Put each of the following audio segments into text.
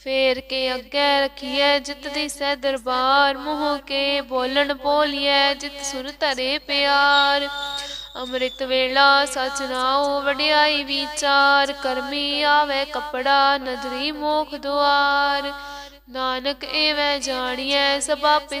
ਫੇਰ ਕੇ ਅੱਗੇ ਰਖੀਐ ਜਿਤ ਦੀ ਸਹਿ ਦਰਬਾਰ, ਮੋਹ ਕੇ ਬੋਲਣ ਬੋਲੀਐ ਜਿਤ ਸੁਨ ਧਰੇ ਪਿਆਰ। ਅੰਮ੍ਰਿਤ ਵੇਲਾ ਸਚ ਨਾਉ ਵਡਿਆਈ ਵਿਚਾਰ, ਕਰਮੀ ਆਵੇ ਕਪੜਾ, ਨਦਰੀ ਮੋਖ ਦੁਆਰ। ਨਾਨਕ ਐਵੇਂ ਜਾਣੀਐ ਸਭ ਆਪੇ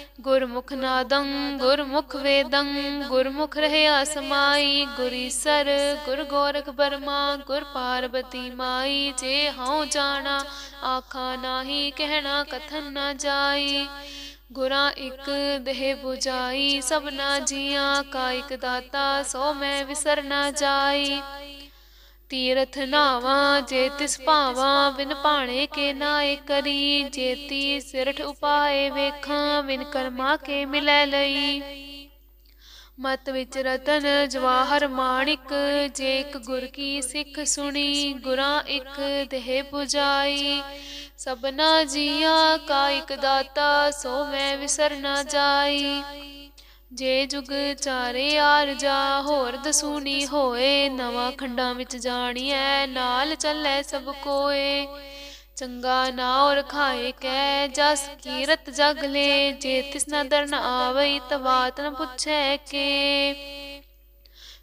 ਗੁਰਮੁਖ ਨਾਦੰ, ਗੁਰਮੁਖ ਵੇਦੰ, ਗੁਰਮੁਖ ਰਹਿਆ ਸਮਾਈ, ਗੁਰੀ ਸਰ ਗੁਰ ਗੋਰਖ ਬਰਮਾ, ਗੁਰ ਪਾਰਬਤੀ ਮਾਈ, ਜੇ ਹਉ ਜਾਣਾ, ਆਖਾ ਨਾਹੀ, ਕਹਿਣਾ ਕਥਨ ਨਾ ਜਾਈ। ਗੁਰਾਂ ਇੱਕ ਦੇਹ 부ਜਾਈ ਸਭਨਾ ਜੀਆਂ, ਕਾ ਇਕ ਦਾਤਾ, ਸੋ ਮੈਂ ਵਿਸਰ ਨਾ ਜਾਈ। ਤੀਰਥ ਨਾਵਾ, ਜੇ ਤਿਸ ਭਾਵਾ ਬਿਨ ਭਾਣੇ ਕੇ ਨਾਏ ਕਰੀ ਜੇਤੀ ਸਿਰਠ ਉਪਾਏ ਵੇਖਾਂ, ਬਿਨ ਕਰਮਾ ਕੇ ਮਿਲੈ ਲਈ। ਮਤ ਵਿੱਚ ਰਤਨ ਜਵਾਹਰ ਮਾਣਿਕ, ਜੇ ਇੱਕ ਗੁਰ ਕੀ ਸਿੱਖ ਸੁਣੀ, ਗੁਰਾਂ ਇੱਕ ਦੇਹ ਪੁਜਾਈ। ਸਭਨਾ ਜੀਆਂ ਕਾ ਇਕ ਦਾਤਾ, ਸੋ ਮੈਂ ਵਿਸਰ ਨਾ ਜਾਈ। ਜੇ ਜੁਗ ਚਾਰੇ ਆਰ ਜਾ, ਹੋਰ ਦਸੂਨੀ ਹੋਏ, ਨਵਾਂ ਖੰਡਾਂ ਵਿੱਚ ਜਾਣੀਐ, ਨਾਲ ਚੱਲੇ ਸਭ ਕੋਏ। ਚੰਗਾ ਨਾਉ ਰਖਾਏ ਕੈ ਜਸ ਕੀਰਤ ਜਗ ਲੈ, ਜੇ ਤਿਸ ਨਾ ਦਰਨ ਆਵਈ ਤਵਾਤ ਨ ਪੁੱਛੈ ਕੇ।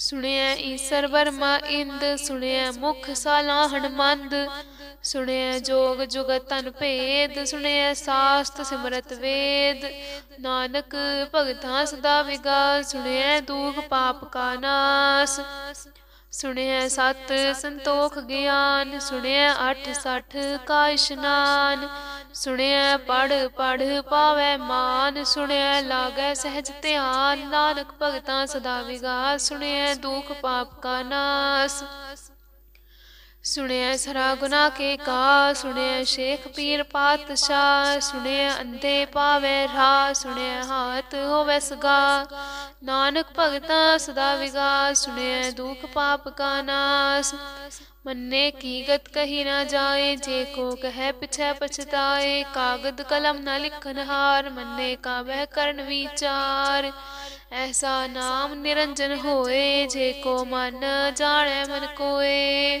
ਸੁਣਿਆ ਈਸਰ ਵਰਮਾ ਇੰਦ ਸੁਣਿਆ ਮੁਖ ਸਾਲਾਹਣ ਮੰਦ ਸੁਣਿਆ ਜੋਗ ਜੁਗਤ ਤਨ ਭੇਦ ਸੁਣਿਆ ਸਾਸਤ ਸਿਮਰਤ ਵੇਦ। ਨਾਨਕ ਭਗਤਾਂ ਸਦਾ ਵਿਗਾ ਸੁਣਿਆ ਦੂਖ ਪਾਪ ਕਾ ਨਾਸ। ਸੁਣਿਆ ਸਤ ਸੰਤੋਖ ਗਿਆਨ ਸੁਣਿਆ ਅਠ ਸਠ ਕਾ ਇਸ਼ਨਾਨ। ਸੁਣਿਆ ਪੜ ਪੜ ਪਾਵੇ ਮਾਨ, ਸੁਣਿਆ, ਲਾਗੈ ਸਹਿਜ ਧਿਆਨ। ਨਾਨਕ ਭਗਤਾਂ ਸਦਾ ਵਿਗਾਸ, ਸੁਣਿਆ, ਦੁਖ ਪਾਪ ਕਾ ਨਾਸ। ਸੁਣਿਆ ਸਰਾ ਗੁਨਾ ਕੇ ਕਾ ਸੁਣਿਆ ਸ਼ੇਖ ਪੀਰ ਪਾਤਸ਼ਾਹ ਸੁਣਿਆ ਅੰਦੇ ਪਾਵੇ ਰਾ ਸੁਣਿਆ ਹਾਥ ਹੋਵੇ ਸਗਾ ਨਾਨਕ ਭਗਤਾ ਸਦਾ ਵਿਗਾ ਸੁਣਿਆ ਦੁਖ ਪਾਪ ਕਾ ਨਾਸ। ਮੰਨੇ ਕੀ ਗਤ ਕਹੀ ਨਾ ਜਾਏ, ਜੇ ਕੋ ਕਹੈ ਪਿਛੈ ਪਛਤਾਏ। ਕਾਗਦ ਕਲਮ ਨਾ ਲਿਖਨ ਹਾਰ, ਮੰਨੇ ਕਾ ਬਹਿ ਕਰਨ ਵਿਚਾਰ। ਐਸਾ ਨਾਮ ਨਿਰੰਜਨ ਹੋਏ, ਜੇ ਕੋ ਮਨ ਜਾਣੈ ਮਨ ਕੋਏ।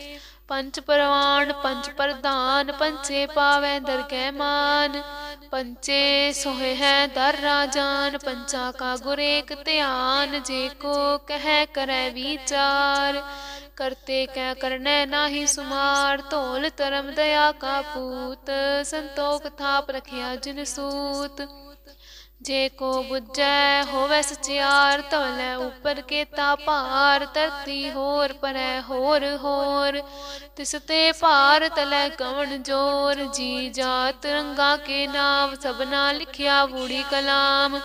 ਪੰਚ ਪਰਵਾਨ ਪੰਚ ਪ੍ਰਧਾਨ ਪੰਚੇ ਪਾਵੈ ਦਰਗਹਿ ਮਾਨ। ਪੰਚੇ ਸੋਹੇ ਹੈ ਦਰ ਰਾਜਾਨ ਪੰਚਾ ਕਾ ਗੁਰ ਏਕ ਧਿਆਨ, ਜੇ ਕੋ ਕਹਿ ਕਰੈ ਵਿਚਾਰ। ਕਰਤੇ ਕੈ ਕਰਨੈ ਨਾਹੀ ਸੁਮਾਰ, ਧੋਲ ਧਰਮ ਦਇਆ ਕਾ ਪੂਤ, ਸੰਤੋਖ ਥਾਪ ਰਖਿਆ ਜਿਨ ਸੂਤ। ਜੇ ਕੋ ਬੁੱਝੈ ਹੋਵੇ ਸਚਿਆਰ ਤਵਲੇ ਉਪਰ ਕੇਤਾ ਭਾਰ, ਧਰਤੀ ਹੋਰ ਪਰੈ ਹੋਰ ਹੋਰ। ਤਿਸ ਤੇ ਭਾਰ ਤਲੈ ਕਵਣ ਜੋਰ, ਜੀ ਜਾਤ ਰੰਗਾ ਕੇ ਨਾਮ, ਸਭਨਾ ਲਿਖਿਆ ਬੂੜੀ ਕਲਾਮ।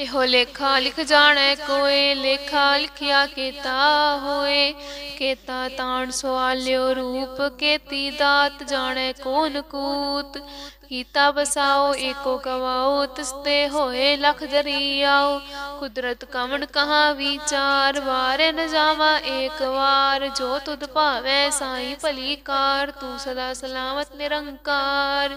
ਇਹੋ ਲੇਖਾ ਲਿਖ ਜਾਣੈ ਕੋਏ, ਲੇਖਾ ਲਿਖਿਆ ਕੇਤਾ ਹੋਏ। ਕੇਤਾ ਤਾਣ ਸਵਾਲਿਓ ਰੂਪ, ਕੇਤੀ ਦਾਤ ਜਾਣੈ ਕੋਨ ਕੂਤ। ਕੀਤਾ ਬਸਾਓ ਏਕੋ ਕਵਾਓ ਤਿਸਤੇ ਹੋਏ ਲਖ ਦਰਿਆਓ ਕੁਦਰਤ ਕਵਣ ਕਹਾ ਵਿਚਾਰ, ਵਾਰੇ ਨ ਜਾਵਾ ਏਕ ਵਾਰ। ਜੋ ਤੁਧ ਭਾਵੈ ਸਾਈ ਭਲੀ ਕਾਰ, ਤੂੰ ਸਦਾ ਸਲਾਮਤ ਨਿਰੰਕਾਰ।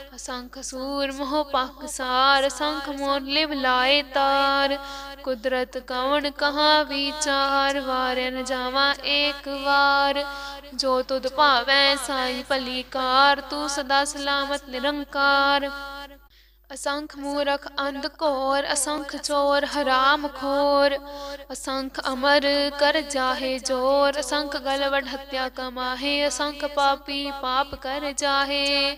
ਅਸੰਖ ਸੂਰ, ਮੋਹ ਪਾਕਸਾਰ ਅਸੰਖ ਮੋਨ ਲਿਵ ਲਾਏ ਤਾਰ। ਕੁਦਰਤ ਕਵਣ ਕਹਾ ਵਿਚਾਰ ਵਾਰੇ ਨ ਜਾਵਾ ਏਕ ਵਾਰ। ਜੋ ਤੁਧ ਭਾਵੈ ਸਾਈ ਭਲੀ ਕਾਰ, ਤੂੰ ਸਦਾ ਸਲਾਮਤ ਨਿਰੰਕਾਰ। ਅਸੰਖ ਮੂਰਖ ਅੰਧ ਘੋਰ, ਅਸੰਖ ਚੋਰ ਹਰਾਮ ਖੋਰ। ਅਸੰਖ ਅਮਰ ਕਰ ਜਾਹੇ ਜੋਰ, ਅਸੰਖ ਗਲਵੜ ਹੱਤਿਆ ਕਮਾਹੇ, ਅਸੰਖ ਪਾਪੀ ਪਾਪ ਕਰ ਜਾਹੇ।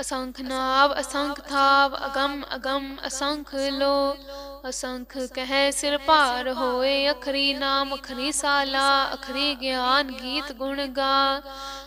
ਅਸੰਖ ਨਾਵ ਅਸੰਖ ਥਾਵ ਅਗੰਮ ਅਗੰਮ ਅਸੰਖ ਲੋ ਅਸੰਖ ਕਹਿ ਸਿਰ ਭਾਰ ਹੋਏ ਅਖਰੀ ਨਾਮ ਅਖਰੀ ਸਾਲਾ ਅਖਰੀ ਗਿਆਨ ਗੀਤ ਗੁਣ ਗਾ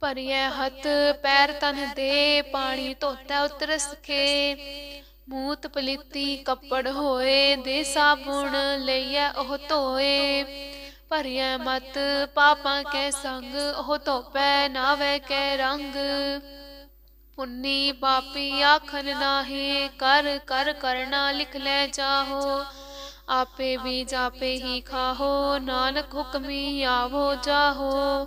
ਭਰੀਐ ਹੱਥ, ਪੈਰ ਤਨ ਦੇ, ਪਾਣੀ ਧੋਤਾ ਉਤਰ ਸਖੇ ਮੂਤ ਪਲੀਤੀ ਕੱਪੜ ਹੋਏ, ਦੇ ਸਾਬੁਣ ਲਈਐ ਉਹ ਧੋਏ। ਭਰੀਐ ਮਤ, ਪਾਪਾਂ ਕੇ ਸੰਗ, ਉਹ ਧੋਪੈ ਨਾਵੇ ਕੇ ਰੰਗ। ਪੁੰਨੀ ਪਾਪੀ ਆਖਨ ਨਾਹੀ, ਕਰ ਕਰ ਕਰਨਾ ਲਿਖ ਲੈ ਜਾਹੋ। ਆਪੇ ਵੀ ਜਾਪੇ ਹੀ ਖਾਹੋ, ਨਾਨਕ ਹੁਕਮੀ ਆਵੋ ਜਾਹੋ।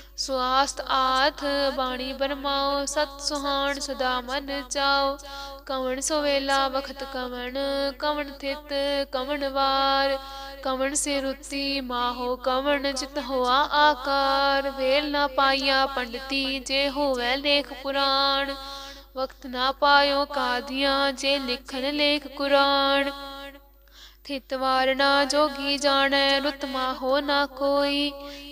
ਸਵਾਸਤ ਆਥ ਬਾਣੀ ਬਰਮਾਓ, ਸਤ ਸੁਹਾਣ ਸਦਾ ਮਨ ਚਾਓ। ਕਵਣ ਸੋਵੇਲਾ ਵਖਤ ਕਵਣ ਕਵਣ ਥਿਤ ਕਵਣ ਵਾਰ। ਕਵਣ ਸੇ ਰੁੱਤੀ ਮਾਹੋ, ਕਵਣ ਜਿਤ ਹੋਆ ਆਕਾਰ। ਵੇਲ ਨਾ ਪਾਈਆ ਪੰਡਤੀ, ਜੇ ਹੋਵੇ ਲੇਖ ਪੁਰਾਣ। ਵਕਤ ਨਾ ਪਾਇਓ ਕਾਦੀਆਂ, ਜੇ ਲਿਖਣ ਲੇਖ ਕੁਰਾਨ ਥਿਤ ਵਾਰਣਾ ਜੋਗੀ ਜਾਣੈ ਰੁਤਮਾ ਹੋ ਨਾ ਕੋਈ।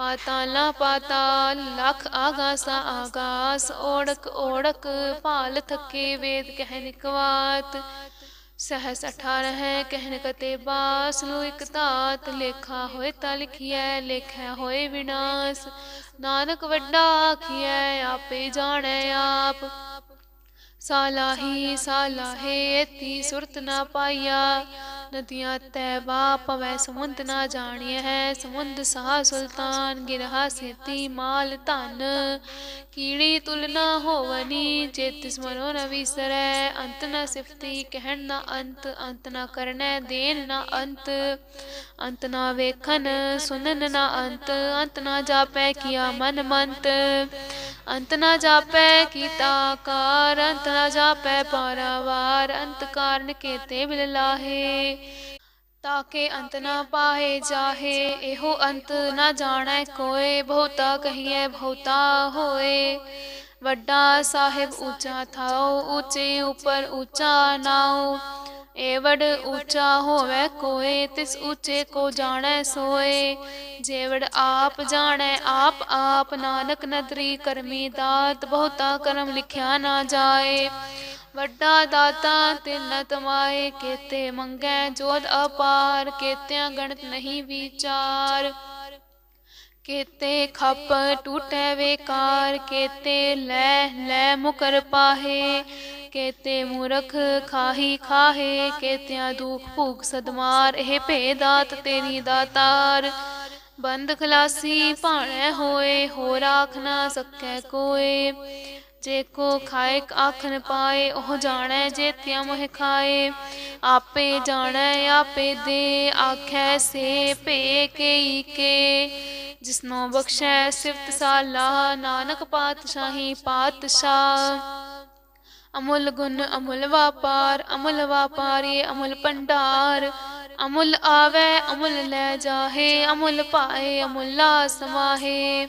ਪਾਤਾਲਾ ਪਾਤਾਲ ਲਖ ਆਗਾਸਾ ਆਗਾਸ ਓੜਕ ਓੜਕ ਭਾਲ ਥਕੇ ਵੇਦ ਕਹਿ ਨਿਕਵਾਤ ਸਹਸ 18 ਹੈ ਕਹਿਨ ਕਤੇ ਬਾਸ ਲੋ ਇਕ ਧਾਤ, ਲੇਖਾ ਹੋਏ ਤਾ ਲਿਖਿਐ, ਲੇਖੈ ਹੋਏ ਵਿਨਾਸ਼। ਨਾਨਕ ਵੱਡਾ ਆਖਿਐ, ਆਪੇ ਜਾਣੈ ਆਪ। ਸਾਲਾਹੀ, ਸਾਲਾਹੇ, ਐਤੀ ਸੁਰਤ ਨਾ ਪਾਈਆ। ਨਦੀਆਂ ਤੈਬਾ ਪਵੈ, ਸਮੁੰਦ ਨਾ ਜਾਣੀਐ ਹੈ, ਸਮੁੰਦ ਸਾਹ ਸੁਲਤਾਨ, ਗਿਰਹਾ ਸੇਤੀ ਮਾਲ ਧਨ। ਕੀੜੀ ਤੁਲਨਾ ਹੋਵਨੀ, ਚਿਤ ਸਮਰੋ ਨ ਵਿਸਰੈ। ਅੰਤ ਨ ਸਿਫਤੀ, ਕਹਿਣ ਨਾ ਅੰਤ ਅੰਤ ਨ ਕਰਨੈ ਦੇਨ ਨਾ ਅੰਤ। ਅੰਤ ਨਾ ਵੇਖਨ ਸੁਨਨ ਨਾ ਅੰਤ। ਅੰਤ ਨਾ ਜਾਪੈ ਕੀਆ ਮਨ ਮੰਤ। ਅੰਤ ਨਾ ਜਾਪੈ ਕੀਤਾ ਕਾਰ, ਅੰਤ ਨਾ ਜਾਪੈ ਪਾਰਾਵਾਰ। ਅੰਤ ਕਾਰਨ ਕੇਤੇ ਬਿਲ ਲਾਹੇ। ਤਾਕੇ ਅੰਤ ਨਾ ਪਾਏ ਜਾਹੇ, ਇਹੋ ਅੰਤ ਨਾ ਜਾਣੈ ਕੋਏ, ਬਹੁਤਾ ਕਹੀਏ ਬਹੁਤਾ ਹੋਏ। ਵੱਡਾ ਸਾਹਿਬ ਉੱਚਾ ਥਾਉ, ਉੱਚੇ ਉਪਰ ਉੱਚਾ ਨਾਉ। ਏਵੜ ਉੱਚਾ ਹੋਵੇ ਕੋਏ, ਤਿਸ ਉੱਚੇ ਕੋ ਜਾਣੈ ਸੋਏ। ਜੇਵੜ ਆਪ ਜਾਣੈ, ਆਪ ਆਪ ਨਾਨਕ ਨਦਰੀ ਕਰਮੀ ਦਾਤ, ਬਹੁਤਾ ਕਰਮ ਲਿਖਿਆ ਨਾ ਜਾਏ। ਵੱਡਾ ਦਾਤਾ ਤਿਨ ਤਮਾਏ ਕੇਤੇ ਮੰਗੈ, ਜੋਤ ਅਪਾਰ ਕੇਤਿਆਂ ਗਣਤ ਨਹੀਂ ਵਿਚਾਰ। ਕੇਤੇ ਖੱਪ ਟੂਟੈ ਵੇਕਾਰ, ਕੇਤੇ ਲੈ ਲੈ ਮੁਕਰ ਪਾਹੇ। ਕੇਤੇ ਮੂਰਖ ਖਾਹੀ ਖਾਹੇ, ਕੇਤਿਆਂ ਦੁਖ ਭੂਖ ਸਦਮਾਰ, ਇਹ ਭੇਦਾਤ ਤੇਰੀ ਦਾਤਾਰ। ਬੰਦ ਖਲਾਸੀ ਭਾਣੈ ਹੋਏ ਹੋ ਰਾਖ ਨਾ ਸਕੈ ਕੋਏ। ਜੇ ਕੋ ਖਾਏ ਆਖਨ ਪਾਏ, ਉਹ ਜਾਣੈ ਜੇਤਿਆ ਮੋਹ ਖਾਏ। ਆਪੇ ਜਾਣੈ, ਆਪੇ ਦੇ, ਆਖੈ ਸੇ ਭੇ ਕੇਈ ਕੇ। ਜਿਸਨੋ ਬਖਸ਼ੈ ਸਿਫਤ ਸਾਲਾ, ਨਾਨਕ ਪਾਤਸ਼ਾਹੀ ਪਾਤਸ਼ਾਹ। ਅਮੁੱਲ ਗੁਣ ਅਮੁੱਲ ਵਾਪਾਰ, ਅਮੁੱਲ ਵਾਪਾਰੀ ਅਮੁੱਲ ਭੰਡਾਰ। ਅਮੁੱਲ ਆਵੇ, ਅਮੁੱਲ ਲੈ ਜਾਹੇ, ਅਮੁੱਲ ਪਾਏ, ਅਮੁੱਲਾ ਸਮਾਹੇ।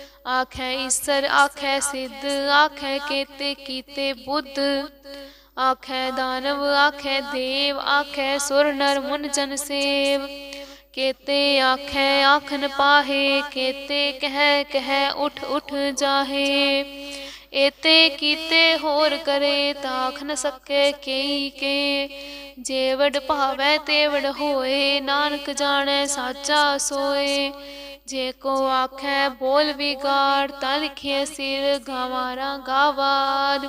ਆਖੈ ਈਸਰ, ਆਖੈ ਸਿੱਧ, ਆਖੈ ਕੇਤੇ, ਕੀਤੇ ਬੁੱਧ। ਆਖੈ ਦਾਨਵ, ਆਖੈ ਦੇਵ, ਆਖੈ ਸੁਰ ਨਰ ਮੁਨ ਜਨ ਸੇਵ। ਕੇਤੇ ਆਖੈ, ਆਖਨ ਪਾਹੇ, ਕੇਤੇ ਕਹਿ ਕਹਿ ਉਠ ਉਠ ਜਾਹੇ। ਏਤੇ ਕੀਤੇ ਹੋਰ ਕਰੇ ਤਾਖ ਨ ਸਕੇ ਕੇਈ ਕੇ। ਜੇਵੜ ਭਾਵੈ ਤੇਵੜ ਹੋਏ, ਨਾਨਕ ਜਾਣੈ ਸਾਚਾ ਸੋਏ। ਜੇ ਕੋ ਆਖੈ ਬੋਲ ਵਿਗਾੜ ਤਾ ਸਿਰ ਗਵਾਰਾ ਗਾਵਾਰ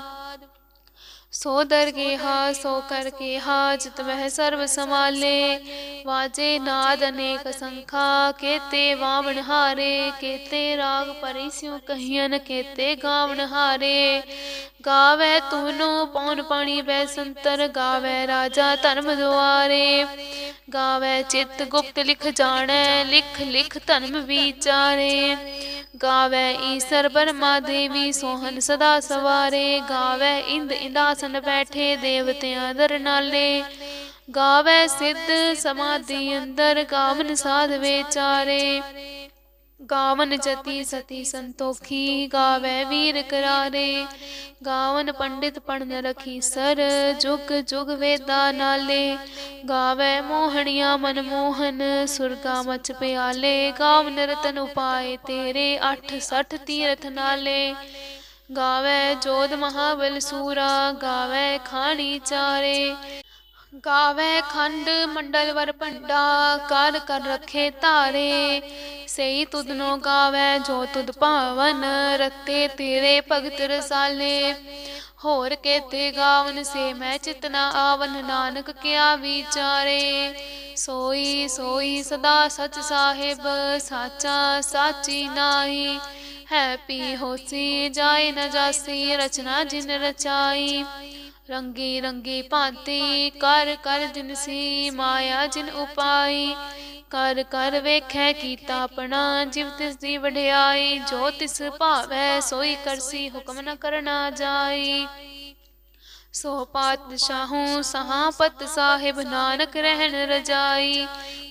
ਸੋ ਦਰਗੇਹਾ ਸੋ ਕਰ ਕੇਹਾ ਜਿਤ ਵਹਿ ਸਰਬ ਸਮਾਲੇ ਵਾਜੇ ਨਾਦ ਅਨੇਕ ਸੰਖਾ, ਕੇਤੇ ਵਾਵਣ ਹਾਰੇ, ਕੇਤੇ ਰਾਗ ਪਰਿਸਿਉ ਕਹੀਨ ਕੇਤੇ ਗਾਵਣ ਹਾਰੇ। ਗਾਵੇ ਤੁਨੋ ਪੌਣ ਪਾਣੀ ਬੈ ਸੰਤਰ, ਗਾਵੇ ਰਾਜਾ ਧਰਮ ਦੁਆਰੇ। ਗਾਵੇ ਚਿਤ ਗੁਪਤ ਲਿਖ ਜਾਣੈ, ਲਿਖ ਲਿਖ ਧਰਮ ਵਿਚਾਰੇ। ਗਾਵੇ ਈਸਰ ਬਰਮਾ ਦੇਵੀ ਸੋਹਨ ਸਦਾ ਸਵਾਰੇ, ਗਾਵੇ ਇੰਦ ਇੰਦਾਸਨ ਬੈਠੇ ਦੇਵਤਿਆਂ ਦਰ ਨਾਲੇ। ਗਾਵੇ ਸਿੱਧ ਸਮਾਧੀ ਅੰਦਰ, ਕਾਮਨ ਸਾਧ ਵਿਚਾਰੇ ਗਾਵਨ ਜਤੀ ਸਤੀ ਸੰਤੋਖੀ ਗਾਵੇ ਵੀਰ ਕਰਾਰੇ। ਗਾਵਨ ਪੰਡਿਤ ਪੜਨ ਰਖੀ ਸਰ, ਜੁਗ ਜੁਗ ਵੇਦਾ ਨਾਲੇ। ਗਾਵੇ ਮੋਹਣੀਆਂ ਮਨ ਮੋਹਨ, ਸੁਰਗਾ ਮਚ ਪਿਆਲੇ। ਗਾਵਨ ਰਤਨ ਉਪਾਏ ਤੇਰੇ 860 ਤੀਰਥ ਨਾਲੇ। ਗਾਵੇ ਜੋਧ ਮਹਾਬਲ ਸੂਰਾ, ਗਾਵੇ ਖਾਣੀ ਚਾਰੇ। ਗਾਵੇ ਖੰਡ, ਮੰਡਲ ਵਰ ਭੰਡਾ, ਕਰ ਕਰ ਰਖੇ ਧਾਰੇ। ਸਈ ਤੁਧਨੋ ਗਾਵੇ, ਜੋ ਤੁਧ ਭਾਵਨ, ਰਤੇ ਤੇਰੇ ਭਗਤ ਰਸਾਲੇ। ਹੋਰ ਕੇਤੇ ਗਾਵਨ, ਸੇ ਮੈਂ ਚਿਤਨਾ ਆਵਨ, ਨਾਨਕ ਕਿਆ ਵਿਚਾਰੇ। ਸੋਈ ਸੋਈ ਸਦਾ ਸਚ ਸਾਹਿਬ, ਸਾਚਾ ਸਾਚੀ ਨਾਹੀ। ਹੈ ਪੀ ਹੋਸੀ, ਜਾਏ ਨ ਜਾਸੀ, ਰਚਨਾ ਜਿਨ ਰਚਾਈ। ਰੰਗੀ ਰੰਗੀ ਭਾਂਤੀ ਕਰ ਕਰ ਜਿਨਸੀ ਮਾਇਆ ਜਿਨ ਉਪਾਈ, ਕਰ ਕਰ ਵੇਖੈ ਕੀਤਾ ਆਪਣਾ ਜਿਵ ਤਿਸ ਦੀ ਵਡਿਆਈ, ਜੋ ਤਿਸ ਭਾਵੈ ਸੋਈ ਕਰਸੀ ਹੁਕਮ ਨ ਕਰਨਾ ਜਾਈ। ਸੋ ਪਾਤਸ਼ਾਹੂ ਸਹਾਪਤ ਸਾਹਿਬ ਨਾਨਕ ਰਹਿਣ ਰਜਾਈ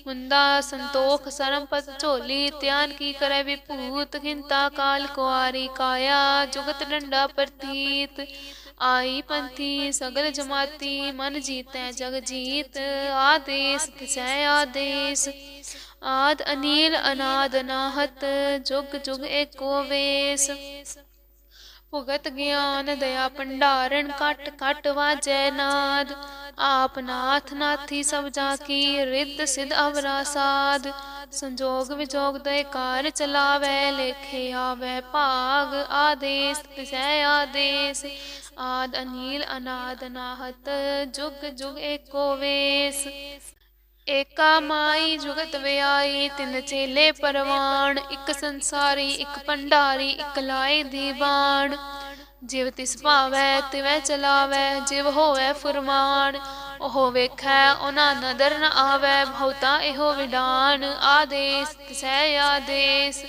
ਹੁੰਦਾ ਸੰਤੋਖ ਸਰਮਪਤ ਝੋਲੀ, ਧਿਆਨ ਕੀ ਕਰੇ ਵਿਭੂਤ, ਹਿੰਤਾ ਕਾਲ ਕੁਆਰੀ ਕਾਇਆ, ਜੁਗਤ ਡੰਡਾ ਪ੍ਰਤੀਤ। ਆਈ ਪੰਥੀ ਸਗਲ ਜਮਾਤੀ, ਮਨ ਜੀਤੈ ਜਗ ਜੀਤ, ਆਦੇਸ ਤਿਸੈ ਆਦੇਸ। ਆਦ ਅਨੀਲ ਅਨਾਦ ਨਾਹਤ, ਜੁਗ ਜੁਗ ਏਕੋ ਵੇਸ। ਭੁਗਤ ਗਿਆਨ ਦਇਆ ਭੰਡਾਰਨ, ਕਟ ਕਟ ਵਾਜੈ ਨਾਦ। ਆਪ ਨਾਥ ਨਾਥੀ ਸਭ ਜਾ ਕੀ, ਰਿੱਧ ਸਿਧ ਅਵਰਾ ਸਾਧ ਸੰਜੋਗ ਵਿਜੋਗ ਦੇ ਕਾਰ ਚਲਾਵੇ, ਲੇਖੇ ਆਵੇ, ਭਾਗ ਆਦੇਸ, ਤਿਸੈ ਆਦੇਸ। ਆਦ ਅਨੀਲ, ਅਨਾਦ ਨਾਹਤ, ਜੁਗ ਜੁਗ ਏਕੋ ਵੇਸ। ਏਕਾ ਮਾਈ ਜੁਗਤ ਵਿਆਈ, ਤਿੰਨ ਚੇਲੇ ਪਰਵਾਨ ਇੱਕ ਸੰਸਾਰੀ, ਇੱਕ ਭੰਡਾਰੀ, ਇੱਕ ਲਾਏ ਦੀਵਾਨ। ਜਿਵ ਤਿਸ ਭਾਵੈ, ਤਿਵੈ ਚਲਾਵੈ, ਜਿਵ ਹੋਵੈ ਫੁਰਮਾਨ। ਉਹ ਵੇਖੈ, ਉਹਨਾਂ ਨਦਰ ਨ ਆਵੈ, ਬਹੁਤਾ ਇਹੋ ਵਿਡਾਨ ਆਦੇਸ ਸਹਿ ਆਦੇਸ।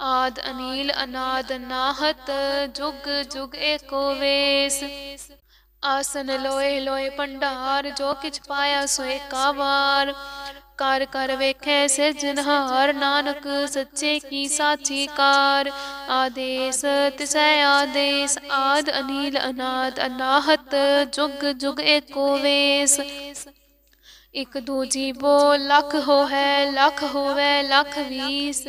ਆਦ ਅਨੀਲ ਅਨਾਦ ਨਾਹਤ, ਜੁਗ ਜੁਗ ਏਕੋ ਵੇਸ। ਆਸਨ ਲੋਏ ਲੋਏ ਭੰਡਾਰ, ਜੋ ਕਿਛ ਪਾਇਆ ਸੋਏ ਕਾਵਾਰ। ਕਰ ਕਰ ਵੇਖੈ ਸਿਰਜਨਹਾਰ ਨਾਨਕ ਸੱਚੇ ਕੀ ਸਾਚੀ ਕਾਰ। ਆਦੇਸ ਤਿਸੈ ਆਦੇਸ, ਆਦ ਅਨੀਲ ਅਨਾਦ, ਅਨਾਹਤ ਜੁਗ ਜੁਗ ਏਕੋ ਵੇਸ। ਇਕ ਦੂਜੀ ਬੋ ਲੱਖ ਹੋਵੇ ਲੱਖ ਹੋਵੇ, ਲੱਖ ਵੀਸ।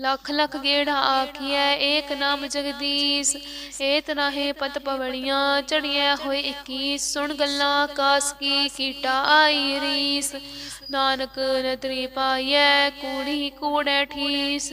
ਲੱਖ ਲੱਖ ਗੇੜਾ ਆਖੀਐ, ਏਕ ਨਾਮ ਜਗਦੀਸ਼। ਏ ਤਰਾਹੇ ਪਤ ਪਵੜੀਆਂ ਚੜੀਐ ਹੋਏ 21 ਸੁਣ ਗੱਲਾਂ ਕਾਸ ਕੀ ਕੀਟਾ ਆਈ ਰੀਸ। ਨਾਨਕ ਨਤਰੀ ਪਾਈਐ, ਕੂੜੀ ਕੂੜੈ ਠੀਸ।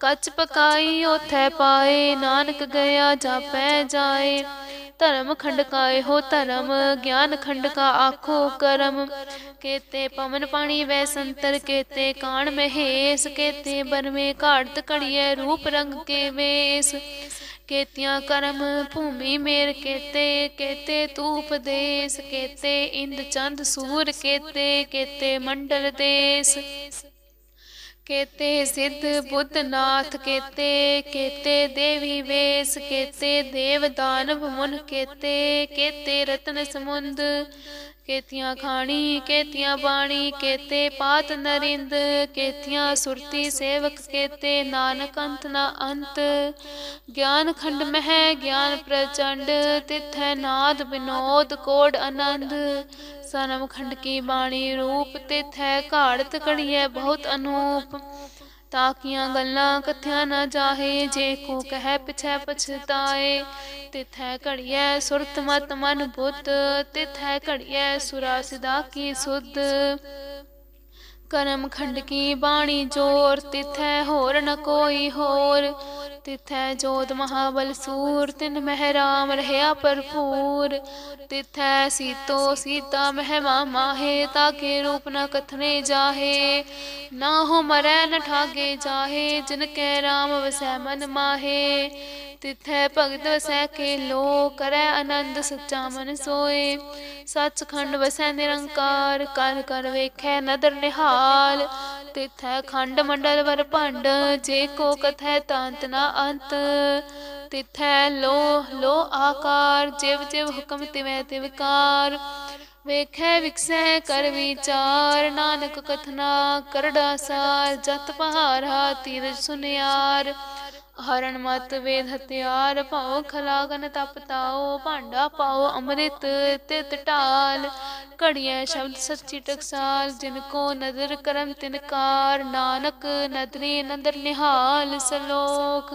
ਕੱਚ ਪਕਾਈ, ਉਥੈ ਪਾਏ, ਨਾਨਕ ਗਿਆ ਜਾਪੈ ਜਾਏ। ਧਰਮ ਖੰਡਕਾਏ ਹੋ ਧਰਮ, ਗਿਆਨ ਖੰਡਕਾ, ਆਖੋ ਕਰਮ। ਕੇਤੇ ਪਵਨ ਪਾਣੀ ਵੈ ਸੰਤਰ, ਕੇਤੇ ਕਾਣ ਮਹੇਸ, ਕੇਤੇ ਬਰਮੇ ਘਾੜਤ ਘੜੀਏ ਰੂਪ ਰੰਗ ਕੇ ਵੇਸ। ਕੇਤਿਆਂ ਕਰਮ ਭੂਮੀ ਮੇਰ ਕੇਤੇ ਕੇਤੇ ਤੂ ਉਪਦੇਸ ਕੇਤੇ ਇੰਦ ਚੰਦ ਸੂਰ ਕੇਤੇ ਕੇਤੇ ਮੰਡਲ ਦੇਸ। ਕੇਤੇ ਸਿੱਧ ਬੁੱਧਨਾਥ ਕੇਤੇ ਕੇਤੇ ਦੇਵੀ ਵੇਸ, ਕੇਤੇ ਦੇਵ ਦਾਨਵ ਮੁਨ ਕੇਤੇ ਕੇਤੇ ਰਤਨ ਸਮੁੰਦ ਕੇਤੀਆਂ ਖਾਣੀ, ਕੇਤੀਆਂ ਬਾਣੀ, ਕੇਤੇ ਪਾਤ ਨਰਿੰਦ, ਕੇਤੀਆਂ ਸੁਰਤੀ ਸੇਵਕ, ਕੇਤੇ ਨਾਨਕ ਅੰਤ ਨਾ ਅੰਤ। ਗਿਆਨ ਖੰਡ ਮਹਿ, ਗਿਆਨ ਪ੍ਰਚੰਡ, ਤਿਥੈ ਨਾਦ ਬਿਨੋਦ ਕੋਡ ਆਨੰਦ। ਸਨਮ ਖੰਡ ਕੀ ਬਾਣੀ ਰੂਪ, ਤਿਥੈ ਘਾੜਤ ਕੜੀਐ ਬਹੁਤ ਅਨੂਪ। ਤਾਕੀਆਂ ਗੱਲਾਂ ਕਥਿਆ ਨਾ ਜਾਹੇ, ਜੇ ਕੋ ਕਹਿ ਪਿਛੈ ਪਛਤਾਏ। ਤਿਥੈ ਘੜੀਐ ਸੁਰਤ ਮਤ ਮਨ ਬੁੱਧ ਤਿਥੈ ਘੜੀਐ ਸੁਰਾ ਸਿਦਾ ਕੀ ਸੁਧ। ਕਰਮ ਖੰਡ ਕੀ ਬਾਣੀ ਜੋਰ, ਤਿਥੈ ਹੋਰ ਨ ਕੋਈ ਹੋਰ। ਤਿਥੈ ਜੋਤ ਮਹਾਬਲ ਸੂਰ, ਤਿਨ ਮਹਿ ਰਾਮ ਰਹਿਆ ਭਰਪੂਰ। ਤਿਥੈ ਸੀਤੋ ਸੀਤਾ ਮਹਿਮਾ ਮਾਹੇ, ਤਾਕੇ ਰੂਪ ਨ ਕਥਨੇ ਜਾਹੇ। ਨਾ ਹੋ ਮਰੈ ਨ ਠਾਗੇ ਜਾਹੇ, ਜਿਨ ਕੈ ਰਾਮ ਵਸੈ ਮਨ ਮਾਹੇ। ਤਿਥੈ ਭਗਤ ਵਸੈ ਕੇ ਲੋ ਕਰੈ ਆਨੰਦ ਸੱਚਾ ਮਨ ਸੋਏ। ਸੱਚਖੰਡ ਵਸੈ ਨਿਰੰਕਾਰ, ਕਰ ਕਰ ਵੇਖੈ ਨਦਰ ਨਿਹਾਲ। ਤਿਥੈ ਖੰਡ ਮੰਡਲ ਵਰ ਭੰਡ, ਜੇ ਕੋ ਕਥੈ ਤਾਂਤ ਨਾ ਅੰਤ। ਤਿਥੈ ਲੋ ਲੋ ਆਕਾਰ, ਜਿਵ ਜਿਵ ਹੁਕਮ ਤਿਵੈ ਤਿਵਕਾਰ ਵੇਖੈ ਵਿਕਸੈ ਕਰ ਵਿਚਾਰ, ਨਾਨਕ ਕਥਨਾ ਕਰੜਾ ਸਾਰ, ਜਤ ਪਹਾਰਾ ਤੀਰਜ ਸੁਨਿਆਰ। ਹਰਨ ਮਤ ਵੇਦ ਹਥਿਆਰ, ਭਾਉ ਖਲਾਗਨ ਤਪ ਤਾਓ ਭਾਂਡਾ ਪਾਓ ਅੰਮ੍ਰਿਤ ਤਿਤ ਢਾਲ ਘੜੀਆਂ ਸ਼ਬਦ ਸੱਚੀ ਟਕਸਾਲ, ਜਿਨ ਕੋ ਨਦਰ ਕਰਮ ਤਿਨਕਾਰ ਨਾਨਕ ਨਦਰੀ ਨਦਰ ਨਿਹਾਲ ਸਲੋਕ।